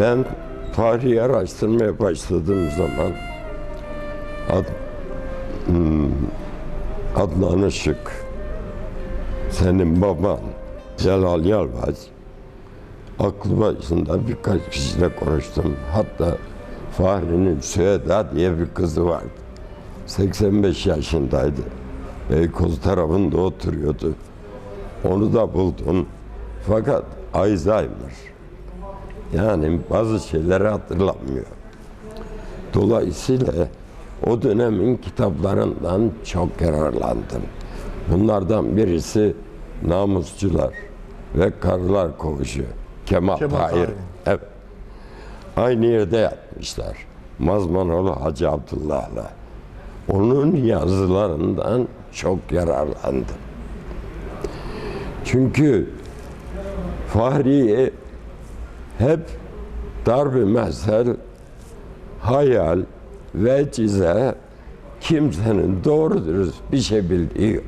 Ben tarihi araştırmaya başladığım zaman Ad, hmm, Adnan Işık, senin baban Celal Yalvaç, aklı başında birkaç kişiyle konuştum. Hatta Fahri'nin Süheda diye bir kızı vardı. 85 yaşındaydı. Beykoz tarafında oturuyordu. Onu da buldum. Fakat Alzheimer. Yani bazı şeyleri hatırlamıyor. Dolayısıyla o dönemin kitaplarından çok yararlandım. Bunlardan birisi Namusçular ve Karılar Koğuşu. Kemal, Kemal Tahir. Tahir. Evet. Aynı yerde yapmışlar. Mazmanoğlu Hacı Abdullah'la. Onun yazılarından çok yararlandım. Çünkü Fahri'yi hep darb mesel, hayal, vecize kimsenin doğru dürüst bir şey bildiği yok.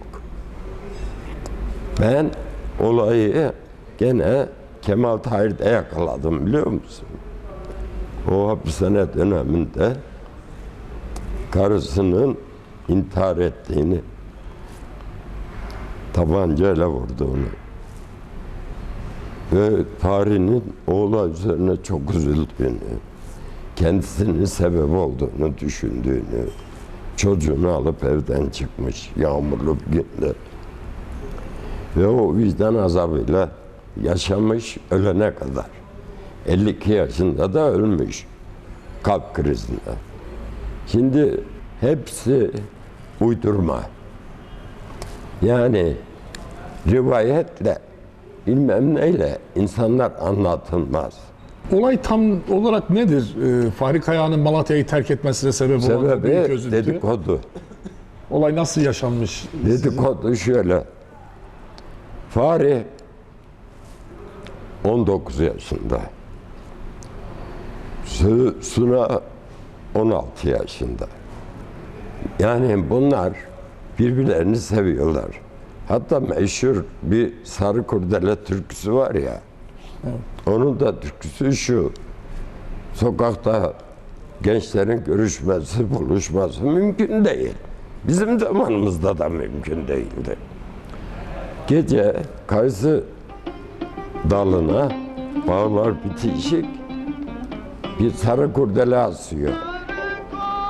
Ben olayı gene Kemal Tahir'de yakaladım biliyor musun? O hapishane döneminde karısının intihar ettiğini, tabancayla vurduğunu ve Fahri'nin oğlu üzerine çok üzüldüğünü, kendisinin sebep olduğunu düşündüğünü, çocuğunu alıp evden çıkmış yağmurlu bir günde. Ve o vicdan azabıyla yaşamış ölene kadar. 52 yaşında da ölmüş kalp krizinden. Şimdi hepsi uydurma. Yani rivayetle bilmem neyle insanlar anlatılmaz. Olay tam olarak nedir? Ee, Fahri Kaya'nın Malatya'yı terk etmesine sebep olan Sebebi dedikodu. Olay nasıl yaşanmış? Dedikodu şöyle. Fahri 19 yaşında. Su- Suna 16 yaşında. Yani bunlar birbirlerini seviyorlar. Hatta meşhur bir sarı kurdele türküsü var ya. Onun da türküsü şu. Sokakta gençlerin görüşmesi, buluşması mümkün değil. Bizim zamanımızda da mümkün değildi. Gece kayısı dalına bağlar bitişik bir sarı kurdele asıyor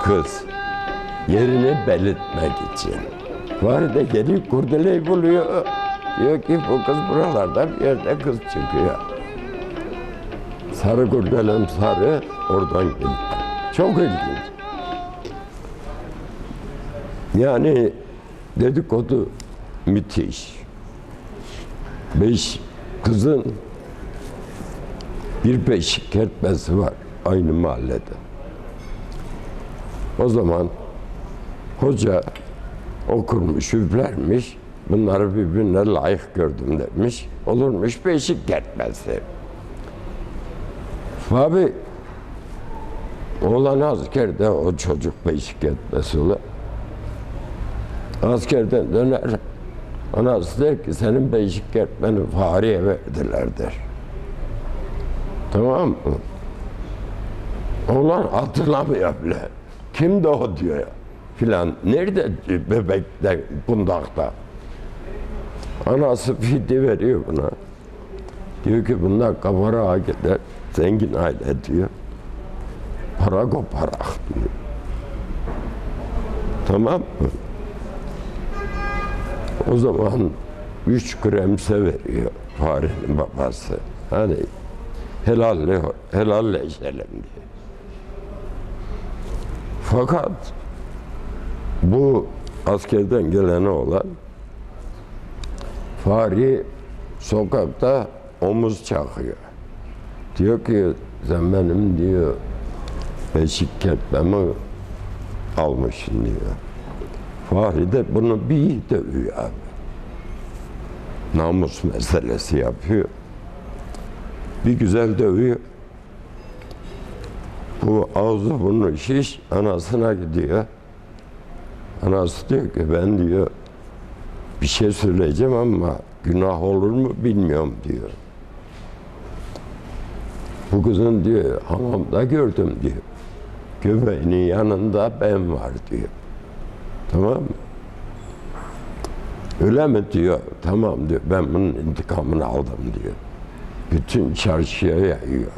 kız yerini belirtmek için. Var da geliyor kurdeleyi buluyor. Diyor ki bu kız buralarda bir yerde kız çıkıyor. Sarı kurdelem sarı oradan geliyor. Çok ilginç. Yani dedikodu müthiş. Beş kızın bir beşik kertmesi var aynı mahallede. O zaman hoca okurmuş, üflermiş. Bunları birbirine layık gördüm demiş. Olurmuş beşik kertmesi. Abi oğlan askerde o çocuk beşik etmesi olur. Askerden döner. Anası der ki senin beşik kertmeni Fahriye verdiler der. Tamam mı? Oğlan hatırlamıyor bile. Kimdi o diyor ya. Filan. Nerede bebekte, kundakta? Anası fidi veriyor buna. Diyor ki bunlar kafara gider. Zengin aile diyor. Para koparak diyor. Tamam mı? O zaman üç kremse veriyor farenin babası. Hani helalle, helalleşelim diye. Fakat bu askerden gelene olan Fahri sokakta omuz çakıyor. Diyor ki sen benim diyor beşik kertmemi almışsın diyor. Fahri de bunu bir dövüyor abi. Namus meselesi yapıyor. Bir güzel dövüyor. Bu ağzı burnu şiş anasına gidiyor. Anası diyor ki ben diyor bir şey söyleyeceğim ama günah olur mu bilmiyorum diyor. Bu kızın diyor hamamda gördüm diyor. Göbeğinin yanında ben var diyor. Tamam mı? Öyle mi diyor. Tamam diyor. Ben bunun intikamını aldım diyor. Bütün çarşıya yayıyor.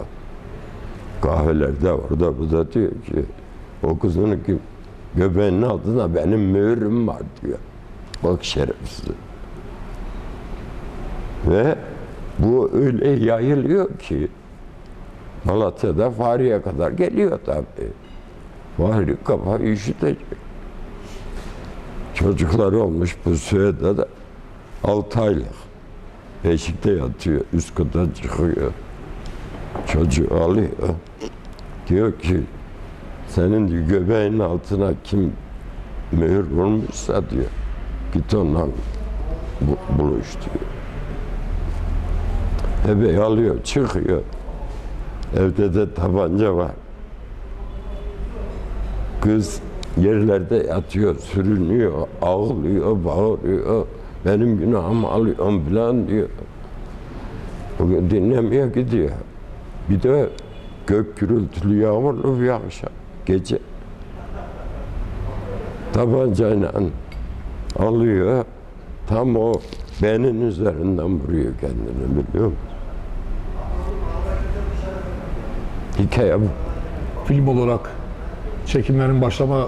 Kahvelerde orada burada diyor ki o kızın gö- göbeğinin altında benim mühürüm var diyor. Bak şerefsiz. Ve bu öyle yayılıyor ki Malatya'da Fahri'ye kadar geliyor tabii. Fahri kafa üşütecek. Çocukları olmuş bu sürede de 6 aylık. Beşikte yatıyor, üst kata çıkıyor. Çocuğu alıyor. Diyor ki senin göbeğin altına kim mühür vurmuşsa diyor. Git onunla bu- buluş diyor. Bebeği alıyor, çıkıyor. Evde de tabanca var. Kız yerlerde yatıyor, sürünüyor, ağlıyor, bağırıyor. Benim günahımı alıyorum falan diyor. Bugün dinlemeye gidiyor. Bir de gök gürültülü yağmurlu bir akşam, gece. Tabancayla alıyor, tam o benin üzerinden vuruyor kendini biliyor musun? Hikaye bu. Film olarak çekimlerin başlama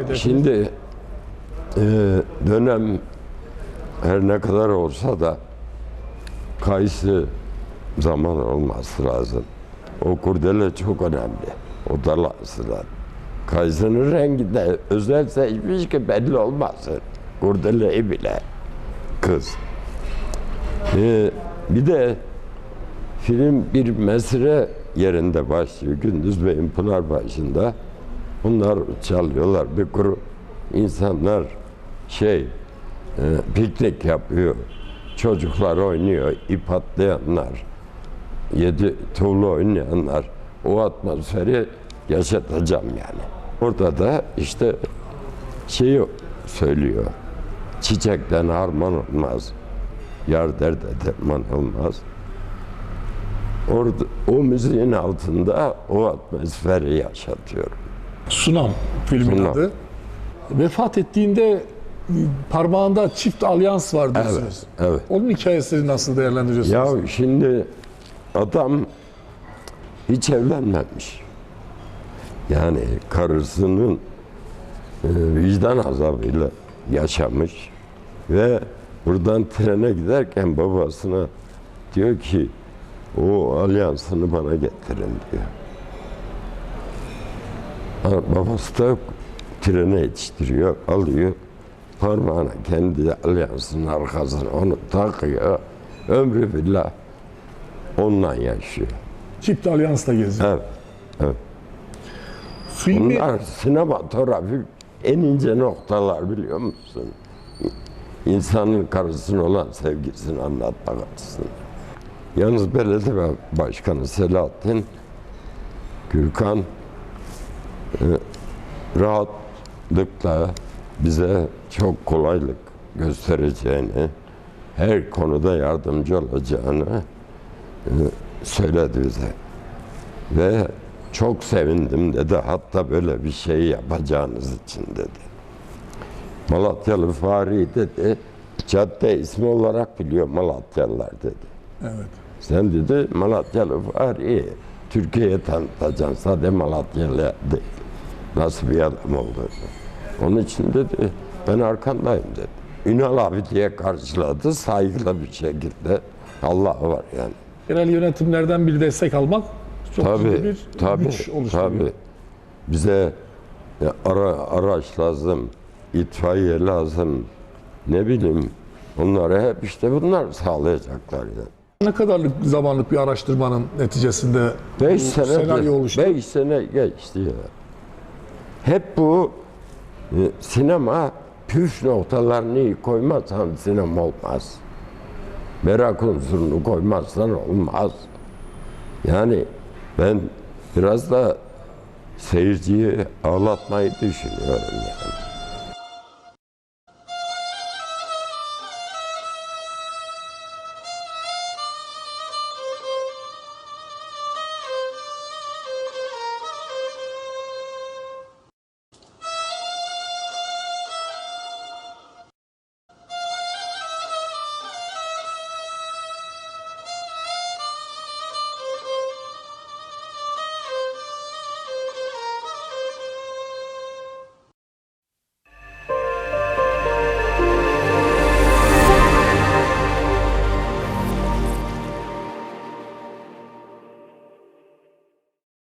Hedefiniz? şimdi e, dönem her ne kadar olsa da kayısı zaman olması lazım. O kurdele çok önemli. O dalasılar. Kayısının rengi de özel seçmiş ki belli olmasın. Kurdeleyi bile kız. E, bir de film bir mesire yerinde başlıyor. Gündüz Bey'in Pınarbaşı'nda. Bunlar çalıyorlar. Bir grup insanlar şey e, piknik yapıyor. Çocuklar oynuyor. ip atlayanlar. Yedi tuğla oynayanlar. O atmosferi yaşatacağım yani. Orada da işte şeyi söylüyor. Çiçekten harman olmaz. Yar derde derman olmaz. Orada, o müziğin altında o atmosferi yaşatıyorum. Sunam filmin Sunam. adı. Vefat ettiğinde e, parmağında çift alyans var diyorsunuz. evet. Onun hikayesini nasıl değerlendiriyorsunuz? Ya şimdi adam hiç evlenmemiş. Yani karısının e, vicdan azabıyla yaşamış ve buradan trene giderken babasına diyor ki o alyansını bana getirin diyor. Babası da trene yetiştiriyor, alıyor. Parmağına kendi alyansının arkasına onu takıyor. Ömrü billah onunla yaşıyor. Çift alyansla geziyor. Evet. Filmi Bunlar sinematografi en ince noktalar biliyor musun? İnsanın karısına olan sevgisini anlatmak açısından. Yalnız belediye başkanı Selahattin Gürkan e, rahatlıkla bize çok kolaylık göstereceğini, her konuda yardımcı olacağını e, söyledi bize. Ve çok sevindim dedi. Hatta böyle bir şey yapacağınız için dedi. Malatyalı Fahri dedi. Cadde ismi olarak biliyor Malatyalılar dedi. evet. Sen dedi Malatyalı Fahri'yi Türkiye'ye tanıtacaksın. Sadece Malatyalı değil. Nasıl bir adam olduğunu. Onun için dedi ben arkandayım dedi. Ünal abi diye karşıladı saygılı bir şekilde. Allah var yani. Genel yönetimlerden bir destek almak çok ciddi Tabii, bir tabii, güç oluşturuyor. tabii. Bize ya, ara, araç lazım, itfaiye lazım, ne bileyim. Onları hep işte bunlar sağlayacaklar yani. Ne kadarlık zamanlık bir araştırmanın neticesinde Beş bu sene, senaryo oluştu? beş sene geçti ya. Hep bu e, sinema püf noktalarını koymazsan sinema olmaz. Merak unsurunu koymazsan olmaz. Yani ben biraz da seyirciyi ağlatmayı düşünüyorum yani.